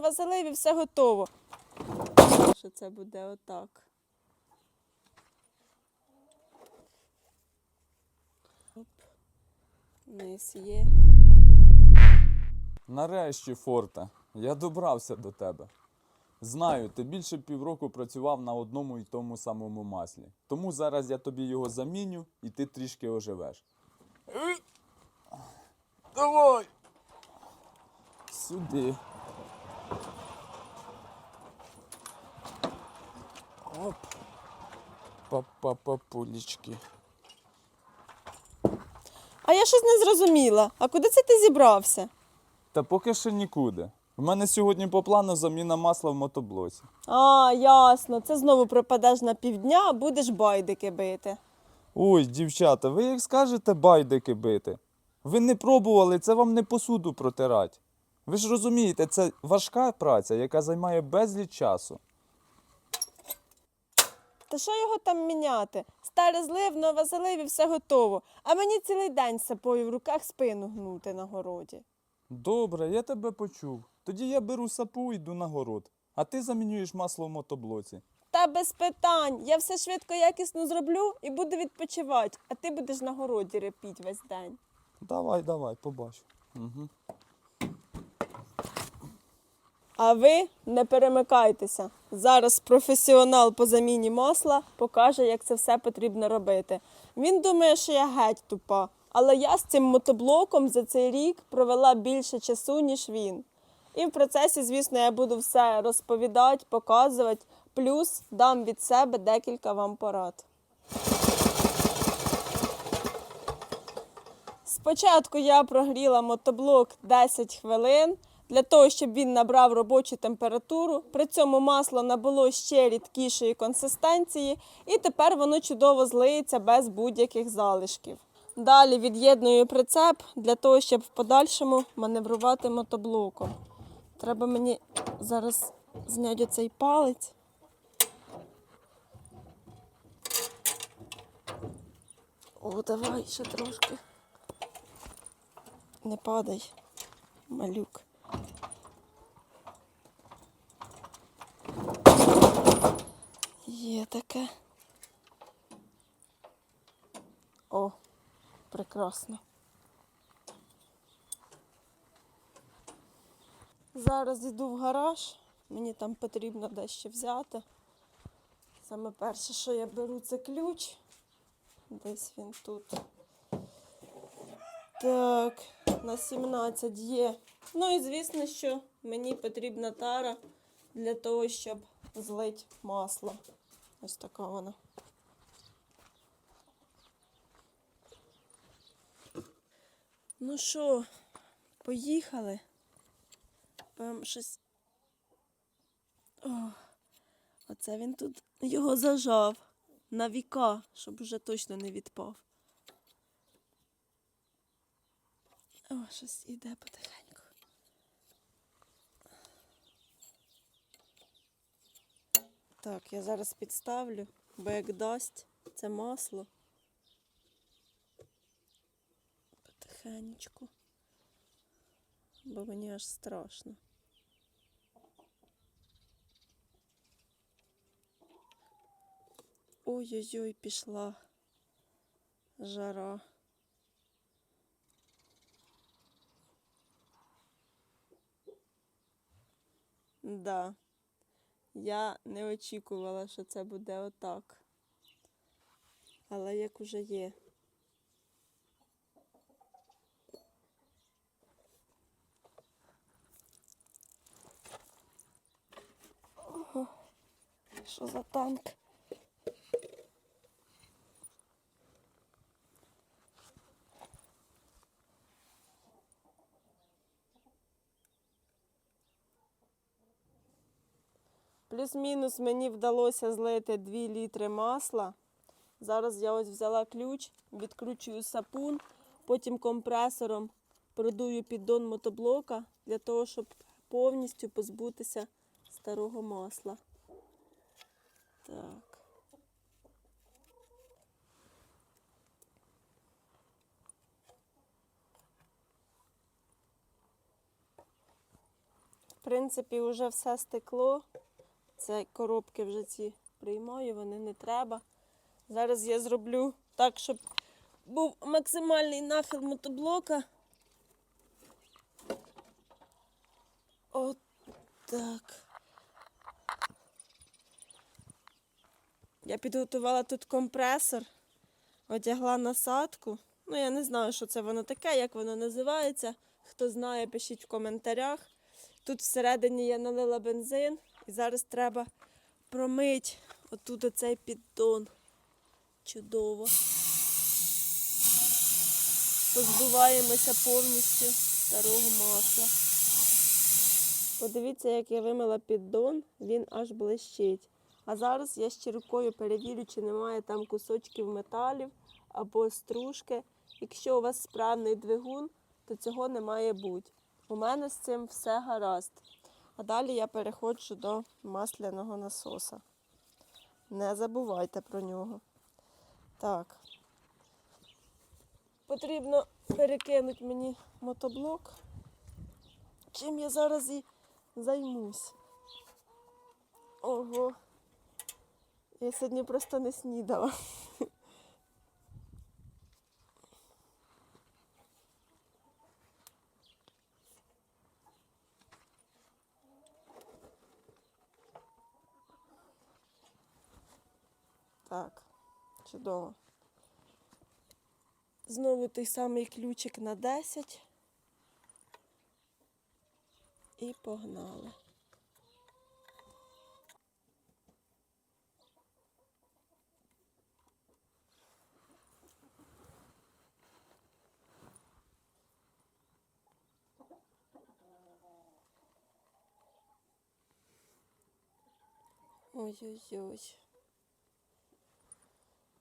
злив, залив і все готово. Що це буде отак. Оп. Низ є. Нарешті, Форте, я добрався до тебе. Знаю, ти більше півроку працював на одному і тому самому маслі. Тому зараз я тобі його заміню і ти трішки оживеш. Давай! Сюди. Оп. Папа-папулечки. А я щось не зрозуміла. А куди це ти зібрався? Та поки що нікуди. У мене сьогодні по плану заміна масла в мотоблоці. А, ясно. Це знову пропадеш на півдня, будеш байдики бити. Ой, дівчата, ви як скажете байдики бити? Ви не пробували, це вам не посуду протирати. Ви ж розумієте, це важка праця, яка займає безліч часу. Та що його там міняти? Старе злив, нове залив і все готово. А мені цілий день з сапою в руках спину гнути на городі. Добре, я тебе почув. Тоді я беру сапу і йду на город. А ти замінюєш масло в мотоблоці. Та без питань. Я все швидко якісно зроблю і буду відпочивати, а ти будеш на городі репіть весь день. Давай, давай, побачу. Угу. А ви не перемикайтеся. Зараз професіонал по заміні масла покаже, як це все потрібно робити. Він думає, що я геть тупа, але я з цим мотоблоком за цей рік провела більше часу, ніж він. І в процесі, звісно, я буду все розповідати, показувати, плюс дам від себе декілька вам порад. Спочатку я прогріла мотоблок 10 хвилин для того, щоб він набрав робочу температуру. При цьому масло набуло ще рідкішої консистенції, і тепер воно чудово злиється без будь-яких залишків. Далі від'єдную прицеп для того, щоб в подальшому маневрувати мотоблоком. Треба мені зараз зняти цей палець. О, давай ще трошки. Не падай, малюк. Є таке. О, прекрасно. Зараз йду в гараж. Мені там потрібно дещо взяти. Саме перше, що я беру, це ключ. Десь він тут. Так, на 17 є. Ну і звісно, що мені потрібна тара для того, щоб злити масло. Ось така вона. Ну що, поїхали? Прям щось. О, оце він тут його зажав на віка, щоб вже точно не відпав. О, щось іде потихеньку. Так, я зараз підставлю, бо як дасть це масло. Потихенечку. Бо мені аж страшно. Ой-ой-ой, пішла жара. Да. Я не очікувала, що це буде отак. Але як уже є. Ого, що за танк? Плюс-мінус мені вдалося злити 2 літри масла. Зараз я ось взяла ключ, відкручую сапун, потім компресором продую піддон мотоблока для того, щоб повністю позбутися старого масла. Так. принципі, вже все стекло. Це коробки вже ці приймаю, вони не треба. Зараз я зроблю так, щоб був максимальний нахил мотоблока. От так. Я підготувала тут компресор, одягла насадку. Ну, я не знаю, що це воно таке, як воно називається. Хто знає, пишіть в коментарях. Тут всередині я налила бензин і зараз треба промити отут оцей піддон. Чудово. Позбуваємося повністю старого масла. Подивіться, як я вимила піддон, він аж блищить. А зараз я ще рукою перевірю, чи немає там кусочків металів або стружки. Якщо у вас справний двигун, то цього не має бути. У мене з цим все гаразд. А далі я переходжу до масляного насоса. Не забувайте про нього. Так. Потрібно перекинути мені мотоблок. Чим я зараз і займусь. Ого. Я сьогодні просто не снідала. Так, чудово. Знову той самий ключик на 10. І погнали. Ой-ой-ой.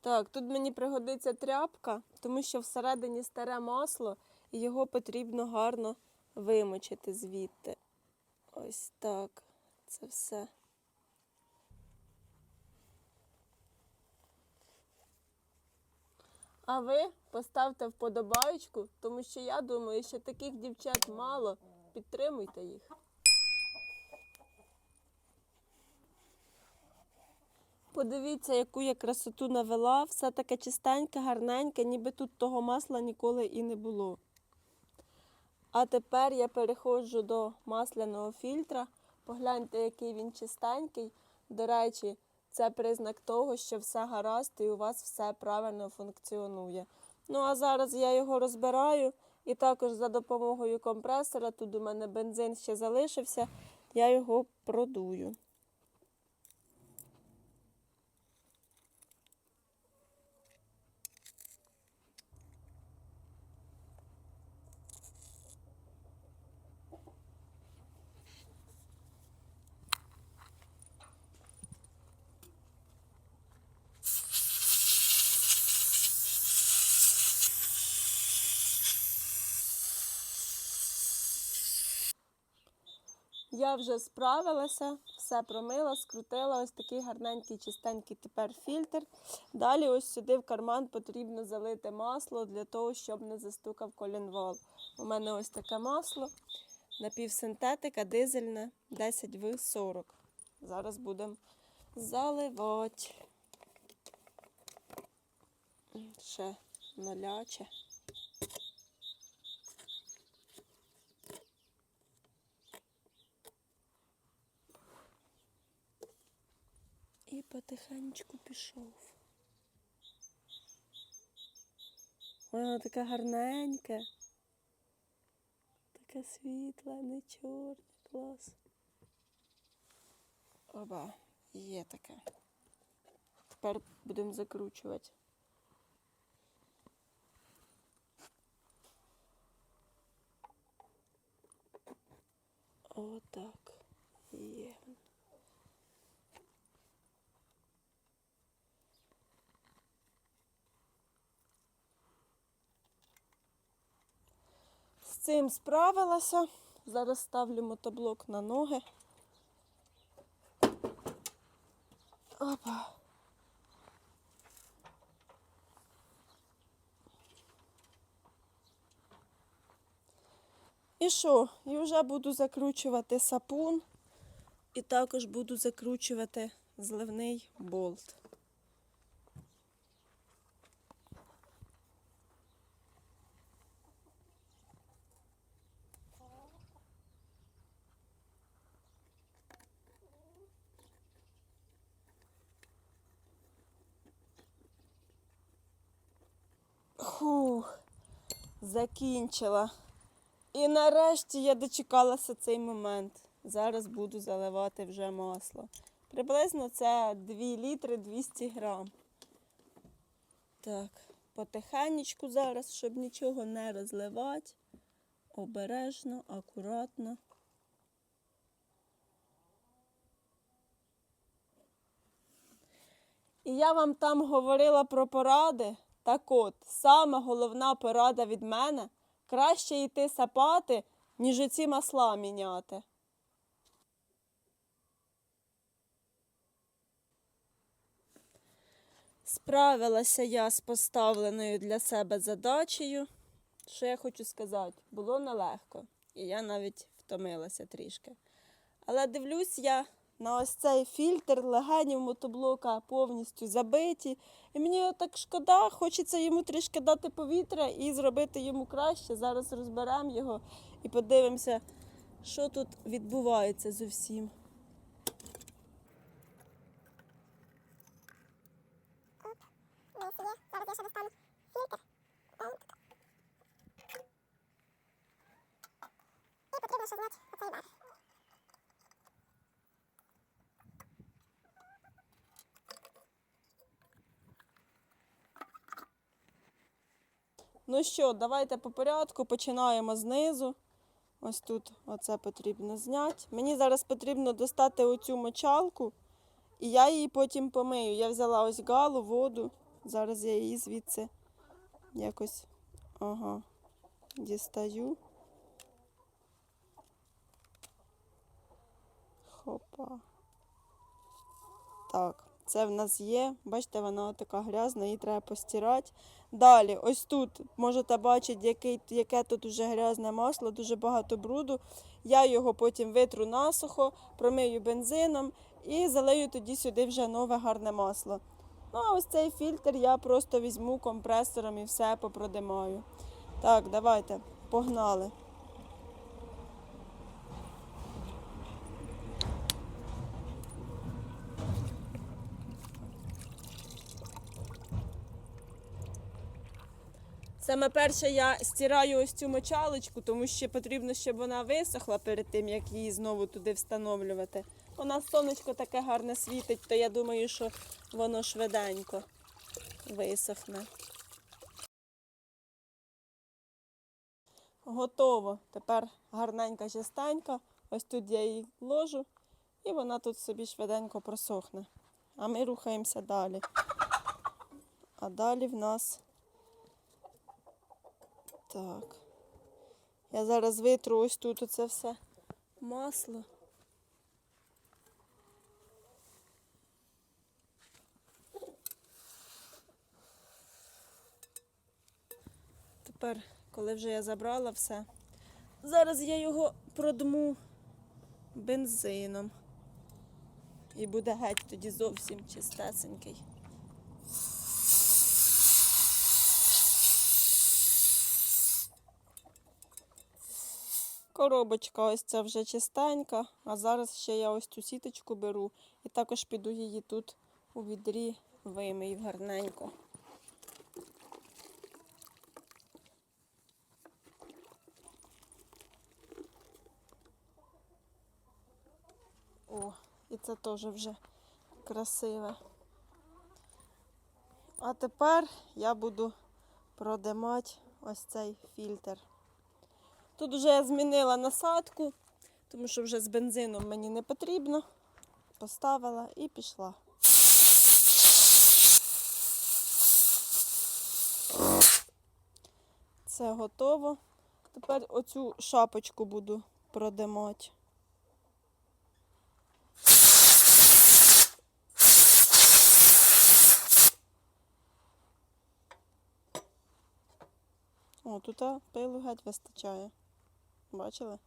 Так, тут мені пригодиться тряпка, тому що всередині старе масло, і його потрібно гарно вимочити звідти. Ось так. Це все. А ви поставте вподобаючку, тому що я думаю, що таких дівчат мало. Підтримуйте їх. Подивіться, яку я красоту навела. Все таке чистеньке, гарненьке, ніби тут того масла ніколи і не було. А тепер я переходжу до масляного фільтра. Погляньте, який він чистенький. До речі, це признак того, що все гаразд і у вас все правильно функціонує. Ну а зараз я його розбираю і також за допомогою компресора, тут у мене бензин ще залишився, я його продую. Я вже справилася, все промила, скрутила. Ось такий гарненький, чистенький тепер фільтр. Далі ось сюди в карман потрібно залити масло для того, щоб не застукав колінвал. У мене ось таке масло, напівсинтетика, дизельне 10В40. Зараз будемо заливати. Ще нуляче. потихеньку пішов. Воно таке гарненьке. Таке світле, не чорне, клас. Оба, є таке. Тепер будемо закручувати. Отак. Є. цим справилася. Зараз ставлю мотоблок на ноги. Опа. І що? І вже буду закручувати сапун, і також буду закручувати зливний болт. Хух, закінчила. І нарешті я дочекалася цей момент. Зараз буду заливати вже масло. Приблизно це 2 літри 200 грам. Так, потихенечку зараз, щоб нічого не розливати. Обережно, акуратно. І я вам там говорила про поради. Так от, саме головна порада від мене краще йти сапати, ніж оці масла міняти. Справилася я з поставленою для себе задачею. Що я хочу сказати, було нелегко, і я навіть втомилася трішки. Але дивлюсь я на ось цей фільтр легенів мотоблока повністю забиті. І мені так шкода, хочеться йому трішки дати повітря і зробити йому краще. Зараз розберемо його і подивимося, що тут відбувається з усім. Дивіться, є. Зараз я ще достану фільтр. Болт. І потрібно ще зняти оцей верх. Ну що, давайте по порядку починаємо знизу. Ось тут оце потрібно зняти. Мені зараз потрібно достати оцю мочалку, і я її потім помию. Я взяла ось галу, воду. Зараз я її звідси якось ага, дістаю. Хопа. Так, це в нас є. Бачите, вона така грязна, її треба постирати. Далі, ось тут можете бачити, який, яке тут уже грязне масло, дуже багато бруду. Я його потім витру насухо, промию бензином і залию тоді сюди вже нове гарне масло. Ну, а ось цей фільтр я просто візьму компресором і все попродимаю. Так, давайте, погнали. Саме перше я стираю ось цю мочалочку, тому що потрібно, щоб вона висохла перед тим, як її знову туди встановлювати. У нас сонечко таке гарне світить, то я думаю, що воно швиденько висохне. Готово. Тепер гарненька частенька. Ось тут я її ложу, і вона тут собі швиденько просохне. А ми рухаємося далі. А далі в нас. Так. Я зараз витру ось тут оце все масло. Тепер, коли вже я забрала все, зараз я його продму бензином. І буде геть тоді зовсім чистесенький. Коробочка ось ця вже чистенька, а зараз ще я ось цю сіточку беру і також піду її тут у відрі вимию гарненько. О, і це теж вже красиве. А тепер я буду продимати ось цей фільтр. Тут вже я змінила насадку, тому що вже з бензином мені не потрібно. Поставила і пішла. Це готово. Тепер оцю шапочку буду продимати. О, тут пилу геть вистачає. Бачили?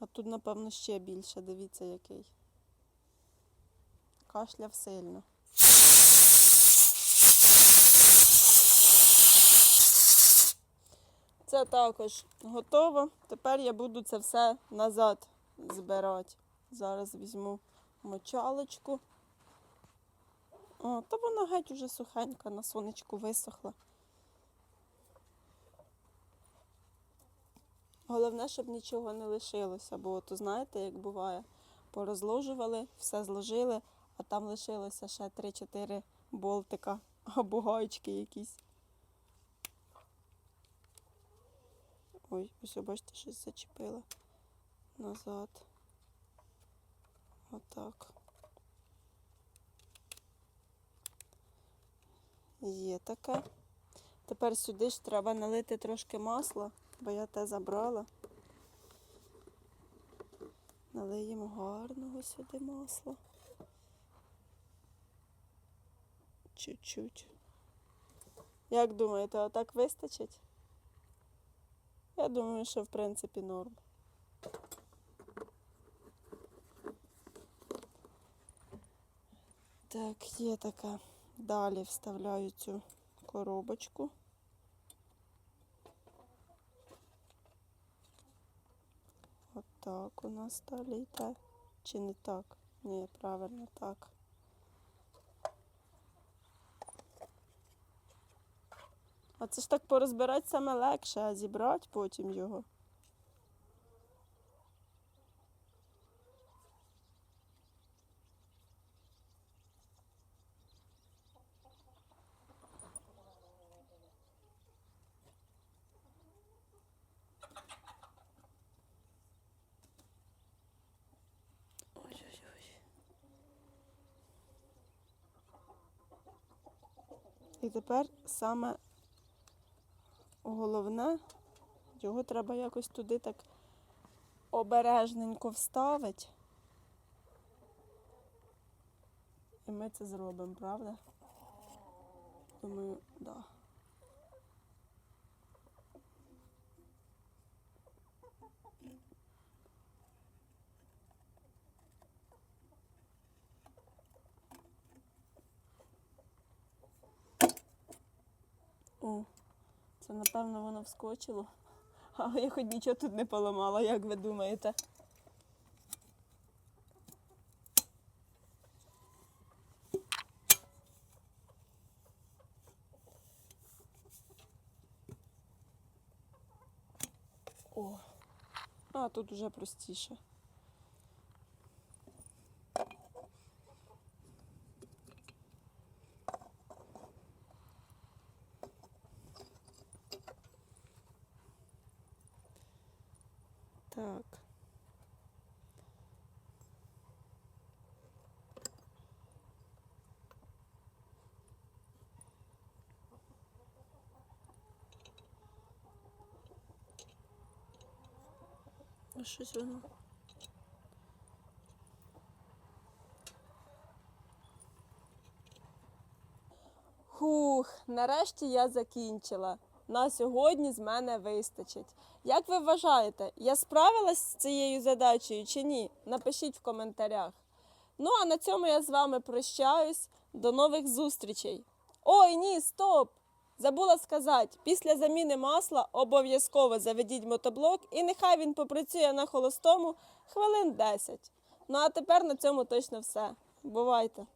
А тут, напевно, ще більше. Дивіться, який. Кашляв сильно. Це також готово. Тепер я буду це все назад збирати. Зараз візьму мочалочку. О, та вона геть уже сухенька, на сонечку висохла. Головне, щоб нічого не лишилося, бо то знаєте, як буває, порозложували, все зложили, а там лишилося ще 3-4 болтика або гаечки якісь. Ой, ось бачите, щось зачепила назад. Отак. Є таке. Тепер сюди ж треба налити трошки масла, бо я те забрала. Налиємо гарного сюди масла. Чуть-чуть. Як думаєте, отак вистачить? Я думаю, що в принципі норм. Так, є така. Далі вставляю цю коробочку. Отак у нас далі йде. Чи не так? Ні, правильно так. А це ж так порозбирати саме легше, а зібрати потім його. І тепер саме головне, його треба якось туди так обережненько вставити. І ми це зробимо, правда? Думаю, так. Да. О, це напевно воно вскочило. А я хоч нічого тут не поламала, як ви думаєте? О, а тут уже простіше. Так. А щось воно. Хух, нарешті я закінчила. На сьогодні з мене вистачить. Як ви вважаєте, я справилась з цією задачею чи ні? Напишіть в коментарях. Ну а на цьому я з вами прощаюсь. До нових зустрічей. Ой, ні, стоп! Забула сказати, після заміни масла обов'язково заведіть мотоблок і нехай він попрацює на холостому хвилин 10. Ну а тепер на цьому точно все. Бувайте!